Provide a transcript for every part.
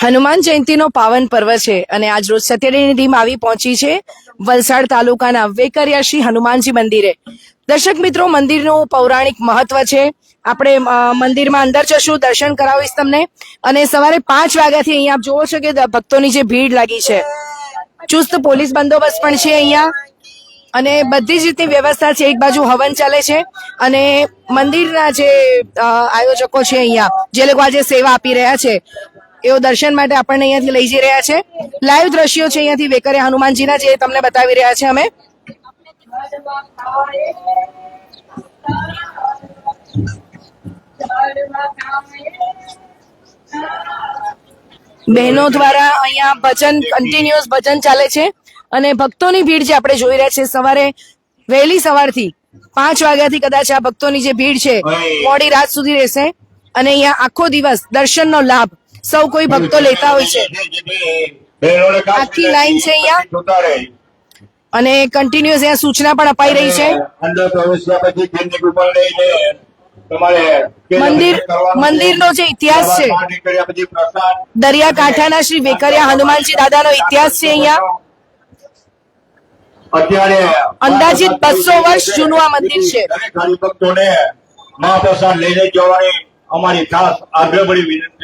હનુમાન જયંતિનો પાવન પર્વ છે અને આજ રોજ સત્યડીની ટીમ આવી પહોંચી છે વલસાડ તાલુકાના વેકરિયા શ્રી હનુમાનજી મંદિરે. દર્શક મિત્રો, મંદિરનું પૌરાણિક મહત્વ છે. આપણે મંદિરમાં અંદર જશું, દર્શન કરાવીશ તમને. અને સવારે પાંચ વાગ્યાથી અહીંયા આપ જોવો છો કે ભક્તોની જે ભીડ લાગી છે. ચુસ્ત પોલીસ બંદોબસ્ત પણ છે અહીંયા. અને બધી જ રીતની વ્યવસ્થા છે. એક બાજુ હવન ચાલે છે અને મંદિરના જે આયોજકો છે અહીંયા, જે લોકો આજે સેવા આપી રહ્યા છે. એઓ દર્શન માટે આપણને અહીંયાથી લઈ જઈ રહ્યા છે. લાઈવ દ્રશ્યો છે અહીંયાથી વેકરે હનુમાનજીના જે તમને બતાવી રહ્યા છે અમે. બહેનો દ્વારા અહીંયા ભજન કન્ટિન્યુઅસ ભજન ચાલે છે. અને ભક્તોની ભીડ જે આપણે જોઈ રહ્યા છે સવારે વહેલી સવારથી પાંચ વાગ્યાથી કદાચ આ ભક્તોની જે ભીડ છે મોડી રાત સુધી રહેશે. અને અહીંયા આખો દિવસ દર્શનનો લાભ સૌ કોઈ ભક્તો લેતા હોય છે આખી લાઈન છે અહીંયા અને કન્ટિન્યુઅસ અહીંયા સૂચના પણ અપાઈ રહી છે મંદિર- મંદિરનો જે ઇતિહાસ છે. દરિયા કાંઠાના શ્રી વેકરિયા હનુમાનજી દાદાનો ઇતિહાસ છે અહીંયા અંદાજિત બસો વર્ષ જૂનું આ મંદિર છે. મહાપ્રસાદ લઈને જવાની અમારી ખાસ આગ્રહભરી વિનંતી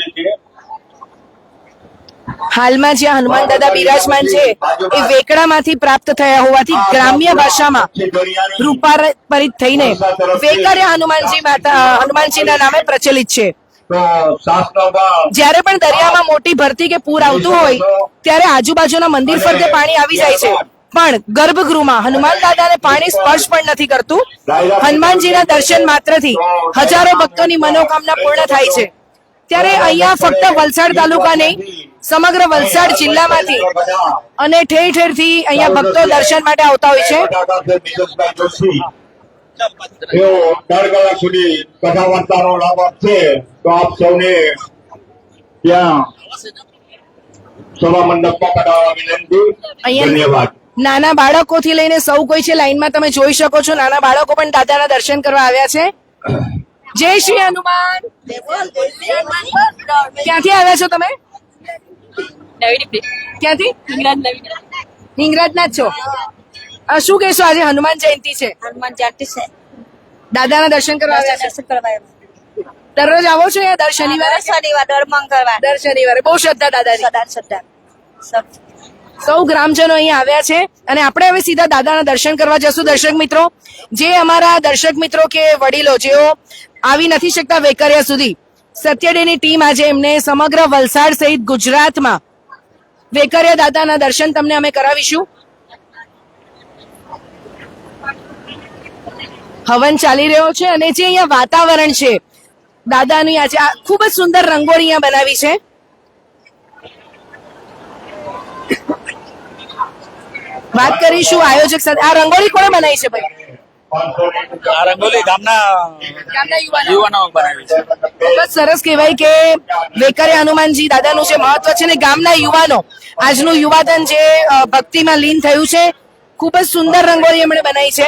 હાલમાં જ્યાં હનુમાન દાદા બિરાજમાન છે એ વેકડામાંથી પ્રાપ્ત થયા હોવાથી ગ્રામ્ય ભાષામાં રૂપાંતરિત થઈને વેકર્યા હનુમાનજી માતા હનુમાનજીના નામે પ્રચલિત છે. જ્યારે પણ દરિયામાં મોટી ભરતી કે પૂર આવતું હોય ત્યારે આજુબાજુના મંદિર ફરતે પાણી આવી જાય છે. પણ ગર્ભગૃહમાં હનુમાન દાદાને પાણી સ્પર્શ પણ નથી કરતું. હનુમાનજીના દર્શન માત્રથી હજારો ભક્તોની મનોકામના પૂર્ણ થાય છે. ત્યારે અહીંયા ફક્ત વલસાડ તાલુકા નહીં સમગ્ર વલસાડ જિલ્લામાંથી અને ઠેર ઠેરથી અહીંયા ભક્તો દર્શન માટે આવતા હોય છે. નાના બાળકો થી કલાક સુધી કથા વાર્તાનો લાભ આપશે. તો આપ સૌને ત્યાં સભા મંડપમાં પધારવા વિનંતી. ધન્યવાદ. નાના બાળકોથી લઈને સૌ કોઈ છે લાઈનમાં તમે જોઈ શકો છો નાના બાળકો પણ દાદાના દર્શન કરવા આવ્યા છે. જય શ્રી હનુમાન. ક્યાંથી આવ્યા છો તમે? ક્યાંથી? હિંગરાજના છો. શું કહેશો આજે હનુમાન જયંતિ છે? હનુમાન જયંતિ છે. દાદાના દર્શન કરવા આવ્યા દર્શન કરવા દરરોજ આવો છો યા દર શનિવારે? શનિવાર દર મંગળવાર. દર શનિવારે. બહુ શ્રદ્ધા દાદા સદા શ્રદ્ધા. સૌ ગ્રામજનો અહીંયા આવ્યા છે અને આપણે હવે સીધા દાદાના દર્શન કરવા જશું. દર્શક મિત્રો જે અમારા દર્શક મિત્રો કે વડીલો જેઓ આવી નથી શકતા વેકરિયા સુધી. સત્યડેની ટીમ આજે એમને સમગ્ર વલસાડ સહિત ગુજરાતમાં વેકરિયા દાદાના દર્શન તમને અમે કરાવીશું. હવન ચાલી રહ્યો છે અને જે અહીંયા વાતાવરણ છે, દાદાની આજે ખૂબ જ સુંદર રંગોળી અહીંયા બનાવી છે. વાત કરીશું આયોજક સાથે. આ રંગોળી કોણે બનાવી છે ભાઈ? આ રંગોલી ગામના ગામના યુવાનો. યુવાનો બનાવી છે. ખૂબ જ સરસ કહેવાય કે વેકરે હનુમાનજી દાદાનું જે મહત્વ છે ને ગામના યુવાનો આજનું યુવાધન જે ભક્તિમાં લીન થયું છે ખૂબ જ સુંદર રંગોળી એમણે બનાવી છે.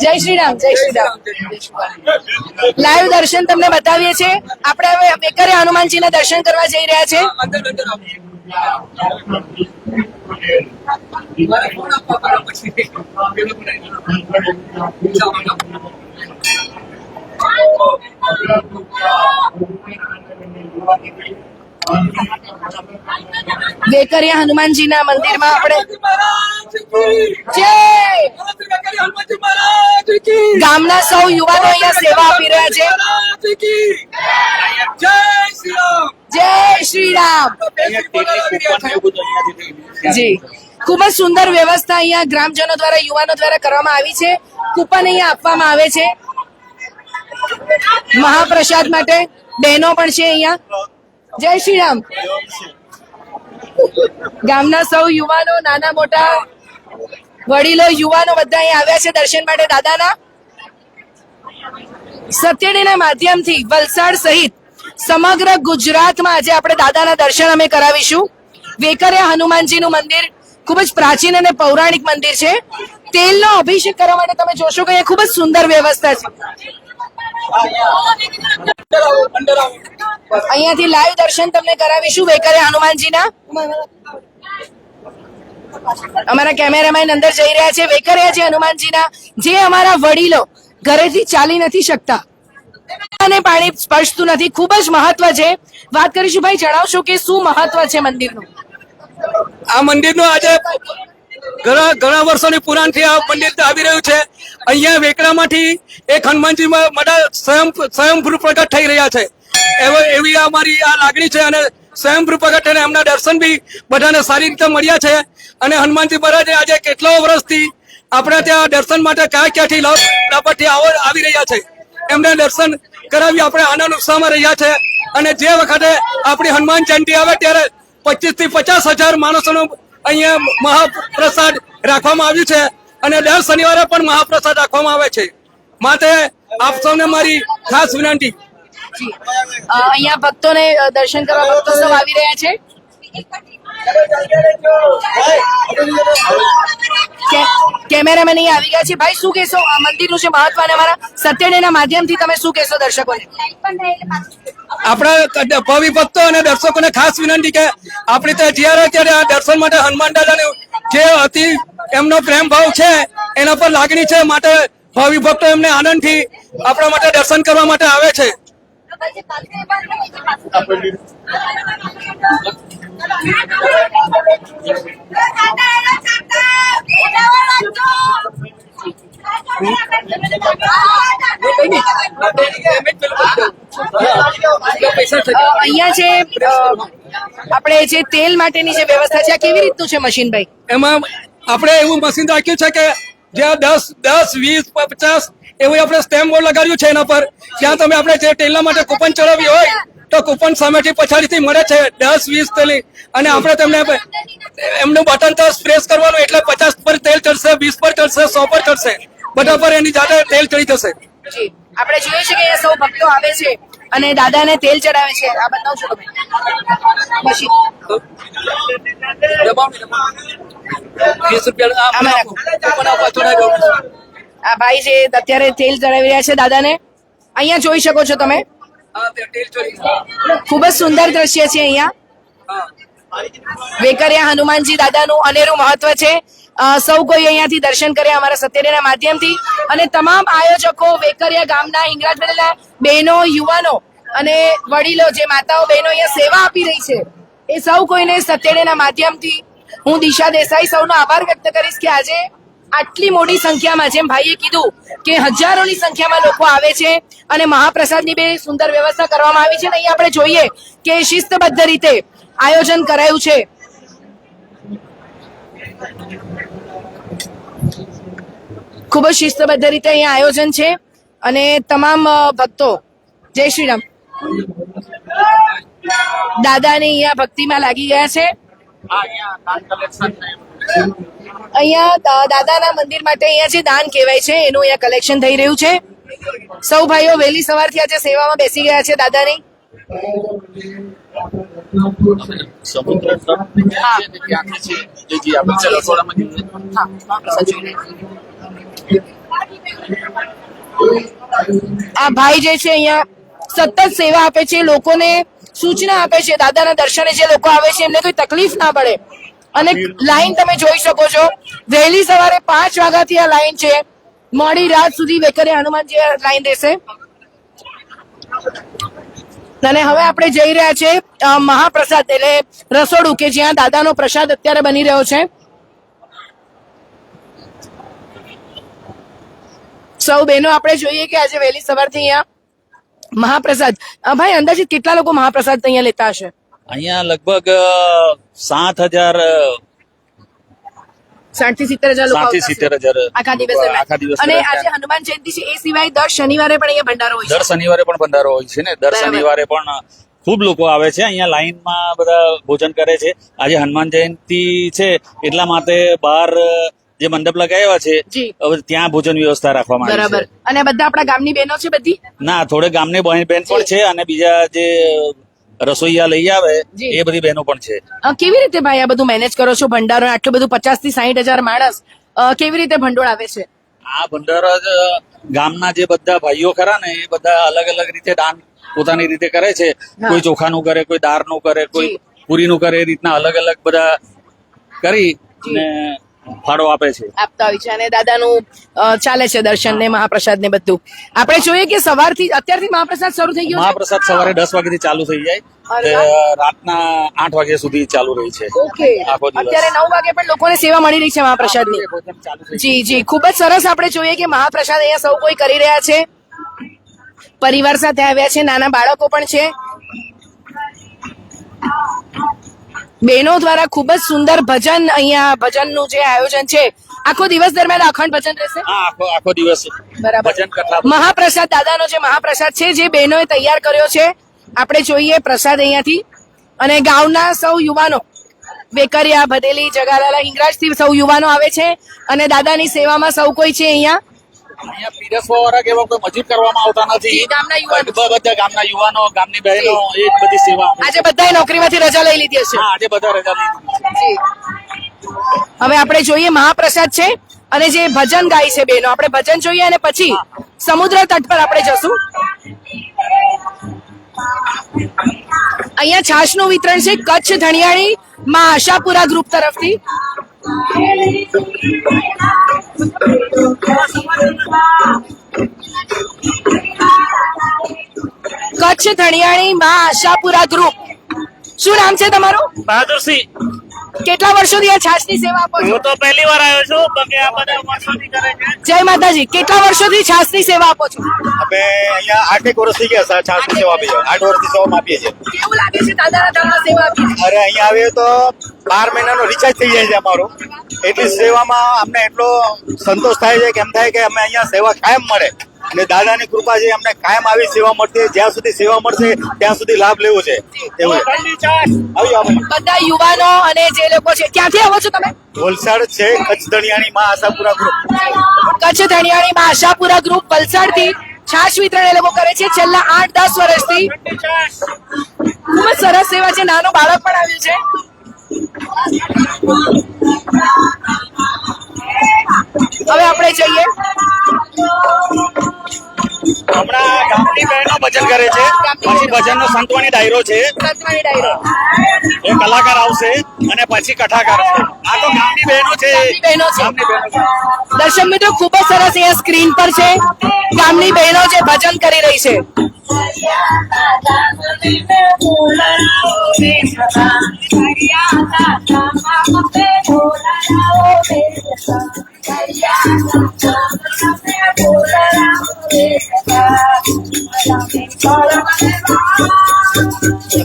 જય શ્રી રામ જય શ્રી રામ. લાઈવ દર્શન તમને બતાવીએ છીએ. આપણે હવે વેકરે હનુમાનજીના દર્શન કરવા જઈ રહ્યા છે. વેકરિયા હનુમાનજીના મંદિરમાં આપણે ગામના સૌ યુવાનો અહીંયા સેવા આપી રહ્યા છે. જય શ્રી રામ. જી. ખૂબ જ સુંદર વ્યવસ્થા અહીંયા ગ્રામજનો દ્વારા યુવાનો દ્વારા કરવામાં આવી છે. કૂપન અહીંયા આપવામાં આવે છે. મહાપ્રસાદ માટે બહેનો પણ છે અહીંયા. જય શ્રી રામ. ગામના સૌ યુવાનો, નાના મોટા વડીલો, યુવાનો બધા અહીં આવ્યા છે દર્શન માટે દાદાના. સત્યડીના માધ્યમથી વલસાડ સહિત સમગ્ર ગુજરાતમાં આજે આપણે દાદાના દર્શન અમે કરાવીશું. વેકરિયા હનુમાનજીનું મંદિર ખૂબ જ પ્રાચીન અને પૌરાણિક મંદિર છે. તેલનો અભિષેક કરવા માટે તમે જોશો કે ખૂબ જ સુંદર વ્યવસ્થા છે. અહીંયાથી લાઈવ દર્શન તમને કરાવીશું વેકરે હનુમાનજીના. અમારા કેમેરામેન અંદર જઈ રહ્યા છે. વેકરિયા છે હનુમાનજીના. જે અમારા વડીલો ઘરેથી ચાલી નથી શકતા. અને પાણી સ્પર્શતું નથી. ખૂબ જ મહત્વ છે. વાત કરીશું ભાઈ, જણાવશો કે શું મહત્વ છે મંદિરનું? આ મંદિરનું આજે ઘણા ઘણા વર્ષોની પુરાણથી આ પંડિત આવી રહ્યું છે. અહીંયા વેકરામાંથી એક હનુમાનજી બધા સ્વયં, સ્વયંભૂ પ્રગટ થઈ રહ્યા છે. એવી અમારી આ લાગણી છે અને સ્વયંભૂ પ્રગટ અને એમના દર્શન બી બધાને સારી રીતે મળ્યા છે. અને હનુમાનજી મહારાજે આજે કેટલા વર્ષથી આપણે ત્યાં દર્શન માટે ક્યાં ક્યાંથી લાભ લાભથી આવી રહ્યા છે. એમને દર્શન કરાવી આપણે આનંદ ઉત્સાહમાં રહ્યા છે. અને જે વખતે આપણી હનુમાન જયંતિ આવે ત્યારે પચીસથી પચાસ હજાર માણસોનો અહીંયા મહાપ્રસાદ રાખવામાં આવ્યું છે અને દર શનિવારે પણ મહાપ્રસાદ રાખવામાં આવે છે. માટે આપ સૌને મારી ખાસ વિનંતી. અહીંયા ભક્તોને દર્શન કરવા ભક્તો સૌ આવી રહ્યા છે. કેમેરામેન અહીંયા આવી ગયા છે. ભાઈ, શું કહેશો? મંદિરનું છે મહત્વ અને અમારા સત્યડેના માધ્યમથી તમે શું કહેશો દર્શકોને? આપણા ભવિભક્તો અને દર્શકોને ખાસ વિનંતી કે આપણે ત્યાં જ્યારે ત્યારે આ દર્શન માટે હનુમાન દાદાને જે અતિ એમનો પ્રેમ ભાવ છે એના પર લાગણી છે માટે ભવિભક્તો એમને આનંદથી આપણા માટે દર્શન કરવા માટે આવે છે. અ, અહીંયા જે આપણે જે તેલ માટેની જે વ્યવસ્થા છે કેવી રીતનું છે મશીન ભાઈ એમાં આપણે એવું મશીન રાખ્યું છે કે જ્યાં દસ દસ, વીસ, પચાસ એવું આપણે સ્ટેમ્પ બોર્ડ લગાડ્યું છે એના પર, ત્યાં તમે આપણે જે ટેલના માટે કૂપન ચડાવી હોય તો કૂપન સામેથી પછાડીથી મળે છે. દસ વીસ તેલી. અને આપણે તેમને એમનું બટન તો પ્રેસ કરવાનું એટલે પચાસ પર તેલ ચડશે વીસ પર ચડશે સો પર ચડશે. બધા પર એની જાતે તેલ ચડી જશે. આપણે જોઈએ છીએ કે સૌ ભક્તો આવે છે અને દાદાને તેલ ચડાવે છે. આ બતાવશો તમે? મશીન. વીસ રૂપિયા. આ ભાઈ જે અત્યારે તેલ ચડાવી રહ્યા છે દાદાને. અહીંયા જોઈ શકો છો તમે. ખૂબ જ સુંદર દ્રશ્ય છે અહીંયા. વેકરિયા હનુમાનજી દાદાનું અનેરું મહત્વ છે. સૌ કોઈ અહીંયાથી દર્શન કરે અમારા સત્યના માધ્યમથી. અને તમામ આયોજકો વેકરિયા ગામના હિંગરાજ બનેલા બહેનો યુવાનો અને વડીલો જે માતાઓ બહેનો અહીંયા સેવા આપી રહી છે એ સૌ કોઈને સત્યડેના માધ્યમથી હું દિશા દેસાઈ સૌનો આભાર વ્યક્ત કરીશ કે આજે આટલી મોટી સંખ્યામાં, જેમ ભાઈએ કીધું કે હજારોની સંખ્યામાં લોકો આવે છે અને મહાપ્રસાદની બે સુંદર વ્યવસ્થા કરવામાં આવી છે અને અહીંયા આપણે જોઈએ કે શિસ્તબદ્ધ રીતે આયોજન કરાયું છે. ખૂબ જ શિસ્તબદ્ધ રીતે અહીંયા આયોજન છે અને તમામ ભક્તો, જય શ્રી રામ દાદાને અહીંયા ભક્તિમાં લાગી ગયા છે. અહીંયા દાદાના મંદિર માટે અહીંયા જે દાન કહેવાય છે, એનું અહીંયા કલેક્શન થઈ રહ્યું છે સૌ ભાઈઓ, વહેલી સવારથી આજે સેવામાં બેસી ગયા છે દાદાની. આ ભાઈ જે છે અહીંયા સતત સેવા આપે છે, લોકોને સૂચના આપે છે, દાદાના દર્શને જે લોકો આવે છે, એમને કોઈ તકલીફ ના પડે અને લાઈન તમે જોઈ શકો છો. વહેલી સવારે પાંચ વાગ્યાથી આ લાઈન છે. મોડી રાત સુધી વેકરે હનુમાનજી આ લાઈન રહેશે. અને હવે આપણે જઈ રહ્યા છે મહાપ્રસાદ એટલે રસોડું કે જ્યાં દાદાનો પ્રસાદ અત્યારે બની રહ્યો છે. સૌ બહેનો આપણે જોઈએ કે આજે વહેલી સવારથી અહીંયા મહાપ્રસાદ. ભાઈ અંદાજિત કેટલા લોકો મહાપ્રસાદ અહીંયા લેતા હશે? અહીંયા લગભગ સાત હજાર સાઠથી સિત્તેર હજાર સાતથી સિત્તેર હજાર આખા દિવસ આખા દિવસ અને આજે હનુમાન જયંતિ છે એ સિવાય દર શનિવારે પણ અહીંયા ભંડારો હોય દર શનિવારે પણ ભંડારો હોય છે ને? દર શનિવારે પણ ખૂબ લોકો આવે છે. અહીંયા લાઈનમાં બધા ભોજન કરે છે. આજે હનુમાન જયંતિ છે એટલા માટે બહાર જે મંડપ લગાવ્યા છે હવે ત્યાં ભોજન વ્યવસ્થા રાખવામાં આવી બરાબર. અને બધા આપણા ગામની બહેનો છે બધી? ના થોડે ગામની બહેન પણ છે અને બીજા જે રસોઈયા લઈ આવે. એ બધી બહેનો પણ છે. કેવી રીતે ભાઈ આ બધું મેનેજ કરો છો? ભંડારો આટલું બધું પચાસથી સાહીઠ હજાર માણસ કેવી રીતે ભંડોળ આવે છે? આ ભંડારા જ ગામના જે બધા ભાઈઓ ખરા ને એ બધા અલગ અલગ રીતે દાન પોતાની રીતે કરે છે. કોઈ ચોખાનું કરે કોઈ દાળનું કરે કોઈ પૂરીનું કરે એ રીતના અલગ અલગ બધા કરી ને ફાળો આપે છે. આપતા હોય છે અને દાદાનું ચાલે છે દર્શન ને મહાપ્રસાદ ને બધું. આપણે જોઈએ કે સવારથી અત્યારથી મહાપ્રસાદ શરૂ થઈ ગયો મહાપ્રસાદ સવારે દસથી ચાલુ થઈ જાય. રાતના આઠ વાગ્યા સુધી ચાલુ રહી છે. ઓકે. અત્યારે નવ વાગે પણ લોકોને સેવા મળી રહી છે મહાપ્રસાદની જી જી. ખૂબ જ સરસ આપણે જોઈએ કે મહાપ્રસાદ અહીંયા સૌ કોઈ કરી રહ્યા છે. પરિવાર સાથે આવ્યા છે. નાના બાળકો પણ છે. બહેનો દ્વારા ખૂબ જ સુંદર ભજન અહીંયા ભજનનું જે આયોજન છે આખો દિવસ દરમિયાન અખંડ ભજન રહેશે? આખો આખો દિવસ બરાબર. ભજન મહાપ્રસાદ દાદાનો જે મહાપ્રસાદ છે જે બહેનોએ તૈયાર કર્યો છે આપણે જોઈએ પ્રસાદ અહીંયાથી. અને ગામના સૌ યુવાનો વેકરિયા ભદેલી જગાલાલા હિંગરાજથી સૌ યુવાનો આવે છે અને દાદાની સેવામાં સૌ કોઈ છે અહીંયા. અહીંયા પીરસવા વાળા કે કોઈ મજૂર કરવામાં આવતા નથી. ગામના યુવાનો. બધા ગામના યુવાનો ગામની બહેનો એ જ બધી સેવા આજે બધાએ નોકરીમાંથી રજા લઈ લીધી હશે. હા આજે બધા રજા લીધી હવે આપણે જોઈએ મહાપ્રસાદ છે અને જે ભજન ગાય છે બેનો આપણે ભજન જોઈએ અને પછી સમુદ્ર તટ પર આપણે જશું. અહીંયા છાશનું વિતરણ છે કચ્છ ધણિયાળી માં આશાપુરા ગ્રુપ તરફથી. કચ્છ ધણિયાણી માં આશાપુરા ગ્રુપ શું નામ છે તમારું? બહાદુરસિંહ. કેટલા વર્ષોથી આ છાશની સેવા આપો છો? હું તો પહેલી વાર આવ્યો છું બાકી આ બધા વર્ષોથી કરે છે. જય માતાજી. કેટલા વર્ષોથી છાશની સેવા આપો છો? અમે અહીંયા આઠેક વર્ષ થઈ ગયા સર છાસ સેવા આપીએ આઠ વર્ષથી સેવામાં આપીએ છીએ. કેવું લાગે છે દાદાના ધામમાં સેવા આપીએ અરે અહીંયા આવીએ તો બાર મહિનાનો રિચાર્જ થઈ જાય છે અમારું. એટલી સેવામાં અમને એટલો સંતોષ થાય છે કે એમ થાય કે અમે અહીંયા સેવા કાયમ મળે. અને દાદાની કૃપા છે અમને કાયમ આવી સેવા મળતી જ્યાં સુધી સેવા મળશે ત્યાં સુધી લાભ લેવો છે. બધા યુવાનો અને જે લોકો છે ક્યાંથી આવો છો તમે? વલસાડ છે કચ્છ દણિયાની માં આશાપુરા ગ્રુપ કચ્છ ધણિયાળી માં આશાપુરા ગ્રુપ વલસાડથી છાશ વિતરણ એ લોકો કરે છે. છેલ્લા આઠ, દસ વર્ષથી ખૂબ જ સરસ સેવા છે. નાનું બાળક પણ આવ્યું છે. હવે આપણે જઈએ. હમણાં ગામની બહેનો ભજન કરે છે. પછી ભજનનો સંતવાણી ડાયરો છે. એ કલાકાર આવશે અને પછી કથાકાર આ તો ગામની બહેનો છે. બહેનો છે. દર્શક મિત્રો ખૂબ જ સરસ એ સ્ક્રીન પર છે. ગામની બહેનો જે ભજન કરી રહી છે. Yeah.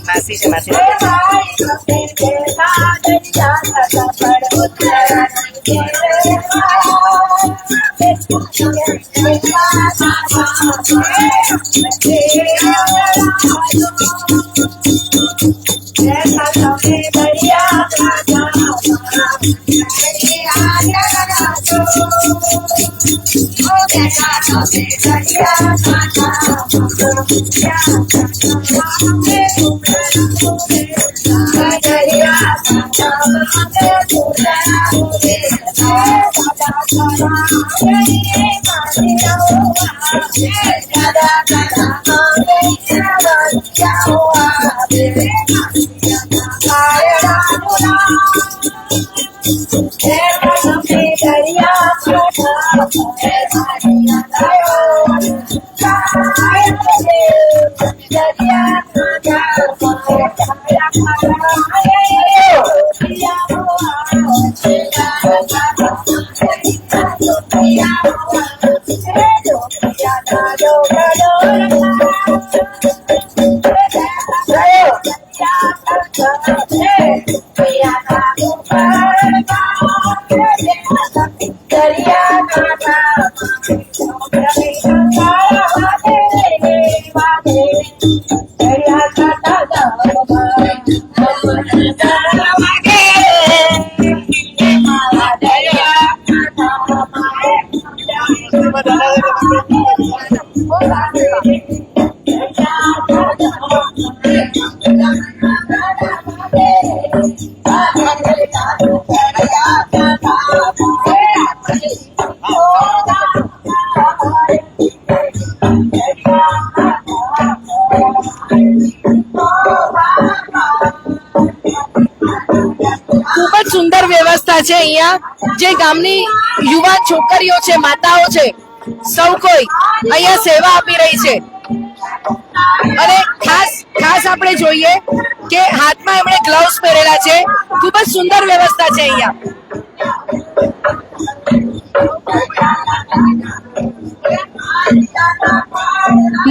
Masih, masih. Oh, that's not Yeah. Yeah. ખૂબ જ સુંદર વ્યવસ્થા છે અહીંયા. જે ગામની યુવા છોકરીઓ છે, માતાઓ છે, સૌ કોઈ અહીંયા સેવા આપી રહી છે. અને ખાસ ખાસ આપણે જોઈએ કે હાથમાં એમણે ગ્લવ્સ પહેરેલા છે. ખૂબ જ સુંદર વ્યવસ્થા છે અહીંયા.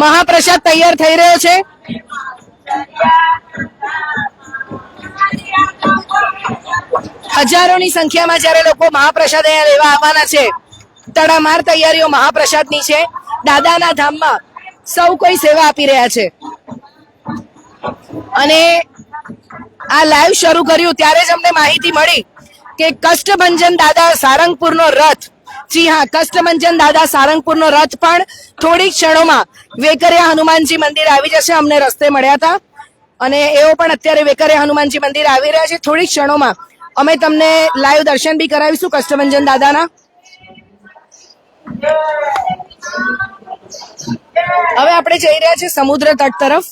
મહાપ્રસાદ તૈયાર થઈ રહ્યો છે. હજારોની સંખ્યામાં જ્યારે લોકો મહાપ્રસાદ અહીંયા લેવા આવવાના છે, તડામાર તૈયારીઓ મહાપ્રસાદની છે. દાદાના ધામમાં સૌ કોઈ સેવા આપી રહ્યા છે. અને આ લાઈવ શરૂ કર્યું. ત્યારે જ અમને માહિતી મળી કે કષ્ટભંજન દાદા સારંગપુરનો રથ, જી હા, કષ્ટભંજન દાદા સારંગપુરનો રથ પણ થોડી ક્ષણોમાં વેકરિયા હનુમાનજી મંદિર આવી જશે. અમને રસ્તે મળ્યા હતા. અને એઓ પણ અત્યારે વેકરિયા હનુમાનજી મંદિર આવી રહ્યા છે. થોડી ક્ષણોમાં અમે તમને લાઈવ દર્શન બી કરાવીશું કષ્ટભંજન દાદાના. હવે આપણે જઈ રહ્યા છીએ સમુદ્ર તટ તરફ.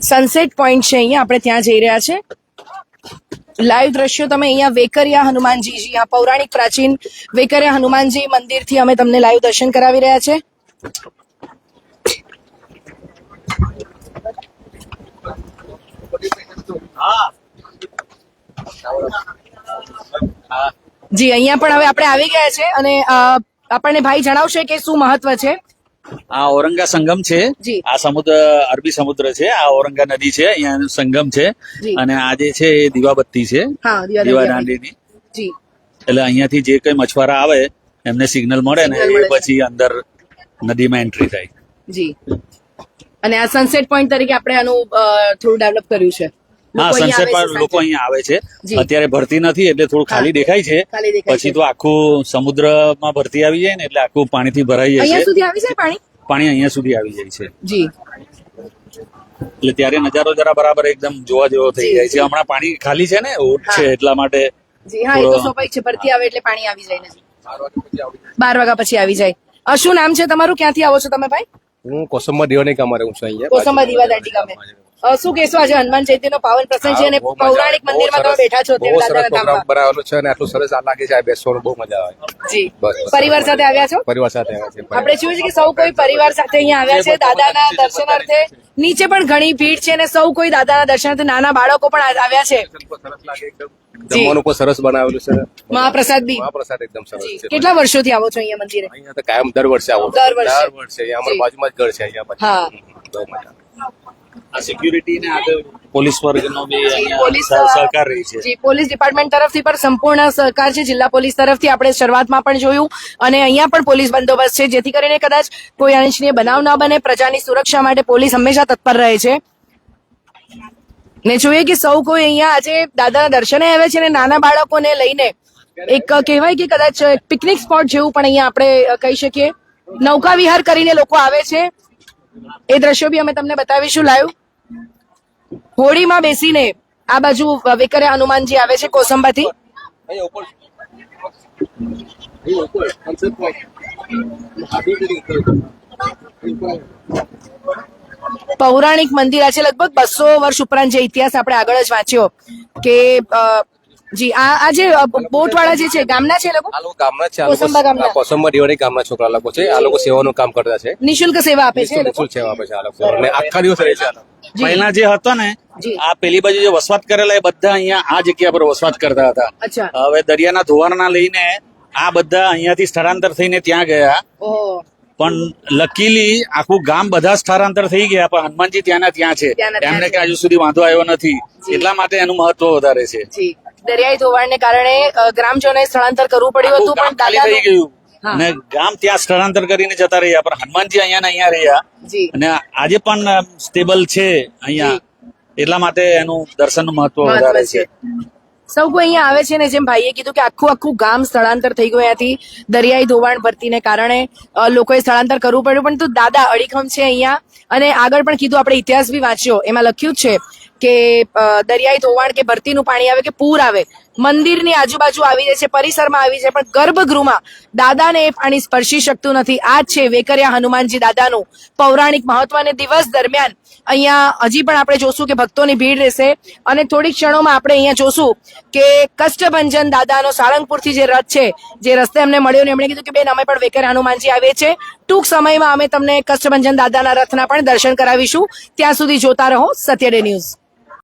સનસેટ પોઈન્ટ છે અહીંયા આપણે ત્યાં જઈ રહ્યા છે. લાઈવ દ્રશ્યો તમે અહીંયા વેકરિયા હનુમાનજીજી આ પૌરાણિક પ્રાચીન વેકરિયા હનુમાનજી મંદિરથી અમે તમને લાઈવ દર્શન કરાવી રહ્યા છે. જી, અહીંયા પણ હવે આપણે આવી ગયા છે અને આપણને ભાઈ જણાવશે કે શું મહત્વ છે. આ ઔરંગા સંગમ છે. આ સમુદ્ર અરબી સમુદ્ર છે. આ ઔરંગા નદી છે. અહીંયા સંગમ છે. અને આ જે છે એ દીવાબત્તી છે. દીવા. દાંડીની. એટલે અહીંયાથી જે કઈ મછવારા આવે એમને સિગ્નલ મળે ને એ પછી અંદર નદીમાં એન્ટ્રી થાય. જી. અને આ સનસેટ પોઈન્ટ તરીકે આપણે આનું થોડું ડેવલપ કર્યું છે. હા લોકો અહીંયા સનસેટ પર લોકો અહીંયા આવે છે. અત્યારે ભરતી નથી એટલે થોડું ખાલી દેખાય છે. પછી તો આખું સમુદ્રમાં ભરતી આવી જાય ને એટલે આખું પાણીથી ભરાઈ જાય છે સુધી આવી જાય પાણી? પાણી અહીંયા સુધી આવી જાય છે. જી. એટલે ત્યારે નજારો જરા બરાબર એકદમ જોવા જેવો થઈ જાય છે. હમણાં પાણી ખાલી છે ને ઓટ છે એટલા માટે જી હા એ તો સ્વાભાવિક છે. ભરતી આવે એટલે પાણી આવી જાય બાર વાગ્યા પછી આવી જાય. શું નામ છે તમારું? ક્યાંથી આવો છો તમે ભાઈ? હું કોસંબા દીવાની કામમાં રહું છું અહીંયા. કોસંબા દીવા દાટી ગામે. શું કહેશો આજે હનુમાન જયંતિ નો પાવન પ્રસંગ છે અને પૌરાણિક મંદિરમાં તમે બેઠા છો બહુ સરસ પ્રોગ્રામ બનાવેલો છે અને આટલું સરસ આ લાગે છે. આ બેસવાનું બહુ મજા આવે. જી. પરિવાર સાથે આવ્યા છો? પરિવાર સાથે આવ્યા છે આપણે જોયું છે કે સૌ કોઈ પરિવાર સાથે અહીંયા આવ્યા છે દાદાના દર્શનાર્થે નીચે પણ ઘણી ભીડ છે અને સૌ કોઈ દાદાના દર્શનાર્થે નાના બાળકો પણ આવ્યા છે. સરસ લાગે એકદમ. જમવાનું પણ સરસ બનાવેલું છે. મહાપ્રસાદ બી. મહાપ્રસાદ એકદમ સરસ છે. કેટલા વર્ષોથી આવો છો અહીંયા મંદિરે? અહીંયા તો કાયમ દર વર્ષે આવો દર વર્ષે. દર વર્ષે. અહીંયા અમારા બાજુમાં જ ઘર છે અહીંયા. પછી હા. આ સિક્યુરિટી ને આગળ પોલીસ વર્ગનો બી પોલીસ સહકાર રહી છે. જી પોલીસ ડિપાર્ટમેન્ટ તરફથી પણ સંપૂર્ણ સહકાર છે. જિલ્લા પોલીસ તરફથી આપણે શરૂઆતમાં પણ જોયું અને અહીંયા પણ પોલીસ બંદોબસ્ત છે. જેથી કરીને કદાચ કોઈ અનિચ્છનીય બનાવ ન બને પ્રજાની સુરક્ષા માટે પોલીસ હંમેશા તત્પર રહે છે. ને જોઈએ કે સૌ કોઈ અહીંયા આજે દાદાના દર્શને આવે છે અને નાના બાળકોને લઈને એક કહેવાય કે કદાચ પિકનિક સ્પોટ જેવું પણ અહીંયા આપણે કહી શકીએ. નૌકા વિહાર કરીને લોકો આવે છે. એ દ્રશ્યો બી અમે તમને બતાવીશું લાઈવ. હોળીમાં બેસીને આ બાજુ વેકરે હનુમાનજી આવે છે કોસંબાથી. પૌરાણિક મંદિર આ છે લગભગ બસો વર્ષ ઉપરાંત જે ઇતિહાસ આપણે આગળ જ વાંચ્યો કે જી આ આ જે બોટ વાળા જે છે ગામના છે લોકો? આ લોકો ગામના છે કોસંબા ગામના. કોસંબા દેવાની ગામના છોકરા લોકો છે આ લોકો સેવાનું કામ કરતા છે. નિશુલ્ક સેવા આપે છે નિશુલ્ક સેવા આપે છે આ લોકો. અને આખા દિવસ રહે છે. પહેલા જે હતો ને આ પેલી બાજુ જે વસવાટ કરેલા એ બધા અહીંયા આ જગ્યા પર વસવાટ કરતા હતા. હવે દરિયાના ધોવાણના લઈને આ બધા અહીંયાથી સ્થળાંતર થઈને ત્યાં ગયા. પણ લકીલી આખું ગામ બધા સ્થળાંતર થઈ ગયા પણ હનુમાનજી ત્યાંના ત્યાં છે. એમને કે હજુ સુધી વાંધો આવ્યો નથી. એટલા માટે એનું મહત્વ વધારે છે. જી. દરિયાઈ ધોવાણને કારણે ગ્રામજનોએ સ્થળાંતર કરવું પડ્યું હતું પણ ખાલી થઈ ગયું. અને ગામ ત્યાં સ્થળાંતર કરીને જતા રહ્યા પણ હનુમાનજી અહીંયા ને અહીંયા રહ્યા. અને આજે પણ સ્ટેબલ છે અહીંયા. એટલા માટે એનું દર્શનનું મહત્વ વધારે છે. સૌ કોઈ અહીંયા આવે છે ને જેમ ભાઈએ કીધું કે આખું આખું ગામ સ્થળાંતર થઈ ગયું અહીંયાથી દરિયાઈ ધોવાણ ભરતીને કારણે લોકોએ સ્થળાંતર કરવું પડ્યું. પણ તો દાદા અડીખમ છે અહીંયા. અને આગળ પણ કીધું આપણે ઇતિહાસ બી વાંચ્યો. એમાં લખ્યું છે કે દરિયાઈ ધોવાણ કે ભરતીનું પાણી આવે કે પૂર આવે, મંદિરની આજુબાજુ આવી જાય છે, પરિસરમાં આવી જાય પણ ગર્ભગૃહમાં દાદાને એ પાણી સ્પર્શી શકતું નથી. આ છે વેકરિયા હનુમાનજી દાદાનું પૌરાણિક મહત્વ અને દિવસ દરમિયાન અહીંયા હજી પણ આપણે જોશું કે ભક્તોની ભીડ રહેશે. અને થોડીક ક્ષણોમાં આપણે અહીંયા જોશું કે કષ્ટભંજન દાદાનો સાળંગપુરથી જે રથ છે, જે રસ્તે અમને મળ્યો ને એમણે કીધું કે બેન, અમે પણ વેકરિયા હનુમાનજી આવે છે ટૂંક સમયમાં અમે તમને કષ્ટભંજન દાદાના રથના પણ દર્શન કરાવીશું. ત્યાં સુધી જોતા રહો, સત્યડે ન્યૂઝ.